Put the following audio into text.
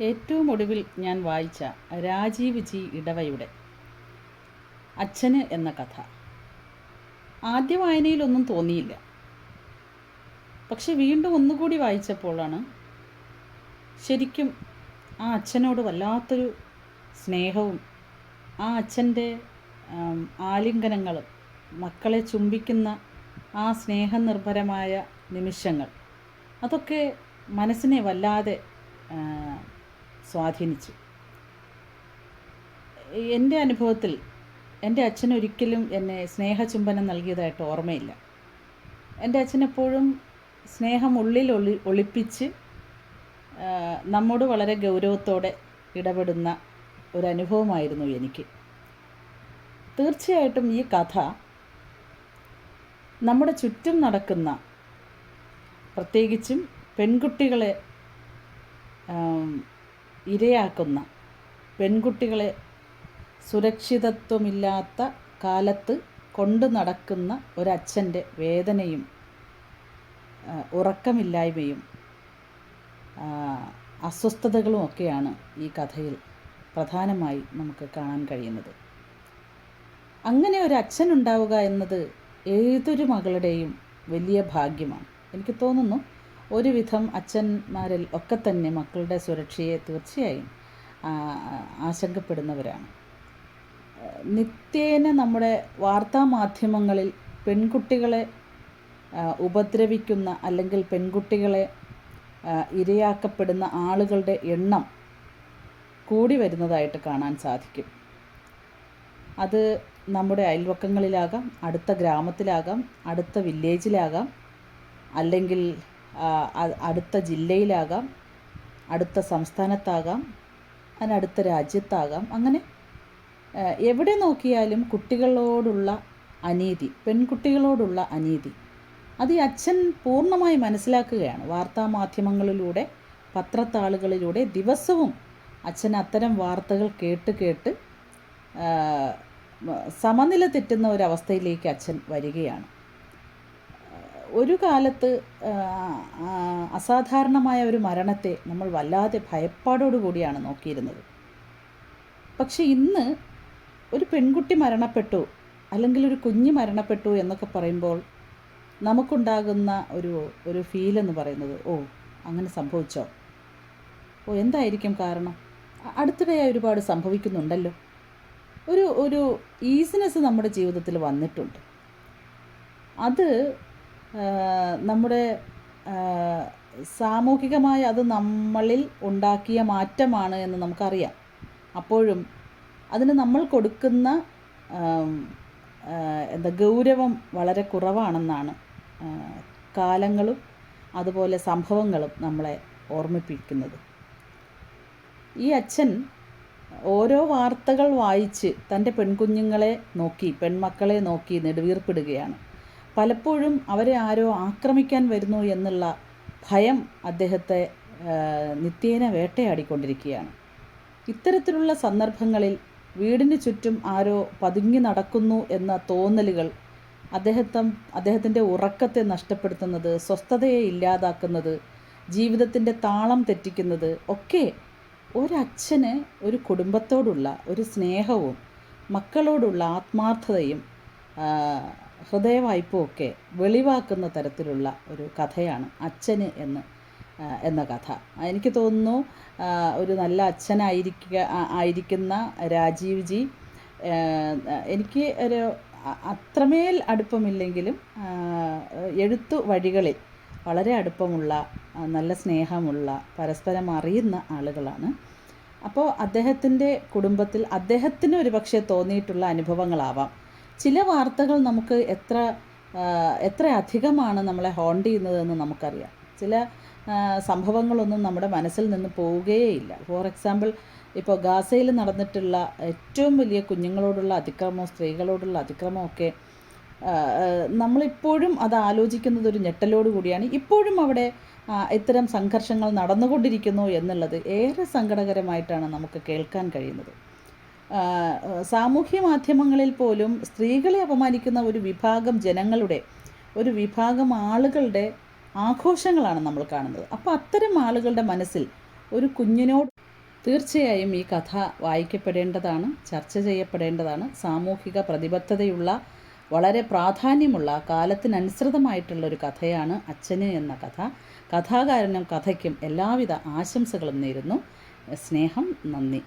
ഏറ്റവും ഒടുവിൽ ഞാൻ വായിച്ച രാജീവ് ജി ഇടവയുടെ അച്ഛന് എന്ന കഥ. ആദ്യ വായനയിലൊന്നും തോന്നിയില്ല. പക്ഷെ വീണ്ടും ഒന്നുകൂടി വായിച്ചപ്പോഴാണ് ശരിക്കും ആ അച്ഛനോട് വല്ലാത്തൊരു സ്നേഹവും ആ അച്ഛന്റെ ആലിംഗനങ്ങളും മക്കളെ ചുംബിക്കുന്ന ആ സ്നേഹനിർഭരമായ നിമിഷങ്ങൾ. അതൊക്കെ മനസ്സിനെ വല്ലാതെ സ്വാധീനിച്ചു. എന്റെ അനുഭവത്തിൽ എന്റെ അച്ഛൻ ഒരിക്കലും എന്നെ സ്നേഹചുംബനം നൽകിയതായിട്ട് ഓർമ്മയില്ല. എന്റെ അച്ഛനെപ്പോഴും സ്നേഹം ഉള്ളിൽ ഒളി ഒളിപ്പിച്ച് നമ്മോട് വളരെ ഗൗരവത്തോടെ ഇടപെടുന്ന ഒരനുഭവമായിരുന്നു എനിക്ക്. തീർച്ചയായിട്ടും ഈ കഥ നമ്മുടെ ചുറ്റും നടക്കുന്ന പ്രത്യേകിച്ചും പെൺകുട്ടികളെ ഇരയാക്കുന്ന പെൺകുട്ടികളെ സുരക്ഷിതത്വമില്ലാത്ത കാലത്ത് കൊണ്ടു നടക്കുന്ന ഒരച്ഛന്റെ വേദനയും ഉറക്കമില്ലായ്മയും അസ്വസ്ഥതകളും ഒക്കെയാണ് ഈ കഥയിൽ പ്രധാനമായി നമുക്ക് കാണാൻ കഴിയുന്നത്. അങ്ങനെ ഒരു അച്ഛൻ ഉണ്ടാവുക എന്നത് ഏതൊരു മകളുടെയും വലിയ ഭാഗ്യമാണ്. എനിക്ക് തോന്നുന്നു ഒരുവിധം അച്ഛന്മാരിൽ ഒക്കെ തന്നെ മക്കളുടെ സുരക്ഷയെ തീർച്ചയായും ആശങ്കപ്പെടുന്നവരാണ്. നിത്യേന നമ്മുടെ വാർത്താ മാധ്യമങ്ങളിൽ പെൺകുട്ടികളെ ഉപദ്രവിക്കുന്ന അല്ലെങ്കിൽ പെൺകുട്ടികളെ ഇരയാക്കപ്പെടുന്ന ആളുകളുടെ എണ്ണം കൂടി വരുന്നതായിട്ട് കാണാൻ സാധിക്കും. അത് നമ്മുടെ അയൽവക്കങ്ങളിലാകാം അടുത്ത ഗ്രാമത്തിലാകാം അടുത്ത വില്ലേജിലാകാം അല്ലെങ്കിൽ അടുത്ത ജില്ലയിലാകാം അടുത്ത സംസ്ഥാനത്താകാം അതിനടുത്ത രാജ്യത്താകാം. അങ്ങനെ എവിടെ നോക്കിയാലും കുട്ടികളോടുള്ള അനീതി പെൺകുട്ടികളോടുള്ള അനീതി അത് ഈ അച്ഛൻ പൂർണമായി മനസ്സിലാക്കുകയാണ്. വാർത്താ മാധ്യമങ്ങളിലൂടെ പത്രത്താളുകളിലൂടെ ദിവസവും അച്ഛൻ അത്തരം വാർത്തകൾ കേട്ട് കേട്ട് സമനില തെറ്റുന്ന ഒരവസ്ഥയിലേക്ക് അച്ഛൻ വരികയാണ്. ഒരു കാലത്ത് അസാധാരണമായ ഒരു മരണത്തെ നമ്മൾ വല്ലാതെ ഭയപ്പാടോടുകൂടിയാണ് നോക്കിയിരുന്നത്. പക്ഷെ ഇന്ന് ഒരു പെൺകുട്ടി മരണപ്പെട്ടു അല്ലെങ്കിൽ ഒരു കുഞ്ഞ് മരണപ്പെട്ടു എന്നൊക്കെ പറയുമ്പോൾ നമുക്കുണ്ടാകുന്ന ഒരു ഒരു ഫീൽ എന്ന് പറയുന്നത് ഓ അങ്ങനെ സംഭവിച്ചോ? ഓ എന്തായിരിക്കും കാരണം? അടുത്തിടെയായി ഒരുപാട് സംഭവിക്കുന്നുണ്ടല്ലോ. ഒരു ഒരു ഈസിനെസ് നമ്മുടെ ജീവിതത്തിൽ വന്നിട്ടുണ്ട്. അത് നമ്മുടെ സാമൂഹികമായ അത് നമ്മളിൽ ഉണ്ടാക്കിയ മാറ്റമാണ് എന്ന് നമുക്കറിയാം. അപ്പോഴും അതിന് നമ്മൾ കൊടുക്കുന്ന എന്താ ഗൗരവം വളരെ കുറവാണെന്നാണ് കാലങ്ങളും അതുപോലെ സംഭവങ്ങളും നമ്മളെ ഓർമ്മിപ്പിക്കുന്നത്. ഈ അച്ഛൻ ഓരോ വാർത്തകൾ വായിച്ച് തന്റെ പെൺകുഞ്ഞുങ്ങളെ നോക്കി പെൺമക്കളെ നോക്കി നെടുവീർപ്പിടുകയാണ്. പലപ്പോഴും അവരെ ആരോ ആക്രമിക്കാൻ വരുന്നു എന്നുള്ള ഭയം അദ്ദേഹത്തെ നിത്യേന വേട്ടയാടിക്കൊണ്ടിരിക്കുകയാണ്. ഇത്തരത്തിലുള്ള സന്ദർഭങ്ങളിൽ വീടിന് ചുറ്റും ആരോ പതുങ്ങി നടക്കുന്നു എന്ന തോന്നലുകൾ അദ്ദേഹത്തെ അദ്ദേഹത്തിന്റെ ഉറക്കത്തെ നഷ്ടപ്പെടുത്തുന്നത് സ്വസ്ഥതയെ ഇല്ലാതാക്കുന്നത് ജീവിതത്തിന്റെ താളം തെറ്റിക്കുന്നത് ഒക്കെ ഒരച്ഛന് ഒരു കുടുംബത്തോടുള്ള ഒരു സ്നേഹവും മക്കളോടുള്ള ആത്മാർത്ഥതയും ആ, ഹൃദയവായ്പും ഒക്കെ വെളിവാക്കുന്ന തരത്തിലുള്ള ഒരു കഥയാണ് അച്ഛന് എന്ന് എന്ന കഥ. എനിക്ക് തോന്നുന്നു ഒരു നല്ല അച്ഛനായിരിക്കുക ആയിരിക്കുന്ന രാജീവ് ജി എനിക്ക് ഒരു അത്രമേൽ അടുപ്പമില്ലെങ്കിലും എഴുത്തു വഴികളിൽ വളരെ അടുപ്പമുള്ള നല്ല സ്നേഹമുള്ള പരസ്പരം അറിയുന്ന ആളുകളാണ്. അപ്പോൾ അദ്ദേഹത്തിന്റെ കുടുംബത്തിൽ അദ്ദേഹത്തിന് ഒരു പക്ഷേ തോന്നിയിട്ടുള്ള അനുഭവങ്ങളാവാം. ചില വാർത്തകൾ നമുക്ക് എത്ര എത്ര അധികമാണ് നമ്മളെ ഹോണ്ട് ചെയ്യുന്നതെന്ന് നമുക്കറിയാം. ചില സംഭവങ്ങളൊന്നും നമ്മുടെ മനസ്സിൽ നിന്ന് പോവുകയേയില്ല. ഫോർ എക്സാമ്പിൾ ഇപ്പോൾ ഗാസയിൽ നടന്നിട്ടുള്ള ഏറ്റവും വലിയ കുഞ്ഞുങ്ങളോടുള്ള അതിക്രമവും സ്ത്രീകളോടുള്ള അതിക്രമമൊക്കെ നമ്മളിപ്പോഴും അത് ആലോചിക്കുന്നത് ഒരു ഞെട്ടലോട് കൂടിയാണ്. ഇപ്പോഴും അവിടെ ഇത്തരം സംഘർഷങ്ങൾ നടന്നുകൊണ്ടിരിക്കുന്നു എന്നുള്ളത് ഏറെ സങ്കടകരമായിട്ടാണ് നമുക്ക് കേൾക്കാൻ കഴിയുന്നത്. സാമൂഹ്യ മാധ്യമങ്ങളിൽ പോലും സ്ത്രീകളെ അപമാനിക്കുന്ന ഒരു വിഭാഗം ജനങ്ങളുടെ ഒരു വിഭാഗം ആളുകളുടെ ആഘോഷങ്ങളാണ് നമ്മൾ കാണുന്നത്. അപ്പോൾ അത്തരം ആളുകളുടെ മനസ്സിൽ ഒരു കുഞ്ഞിനോട് തീർച്ചയായും ഈ കഥ വായിക്കപ്പെടേണ്ടതാണ് ചർച്ച ചെയ്യപ്പെടേണ്ടതാണ്. സാമൂഹിക പ്രതിബദ്ധതയുള്ള വളരെ പ്രാധാന്യമുള്ള കാലത്തിനനുസൃതമായിട്ടുള്ള ഒരു കഥയാണ് അച്ഛന് എന്ന കഥ. കഥാകാരനും കഥയ്ക്കും എല്ലാവിധ ആശംസകളും നേരുന്നു. സ്നേഹം നന്ദി.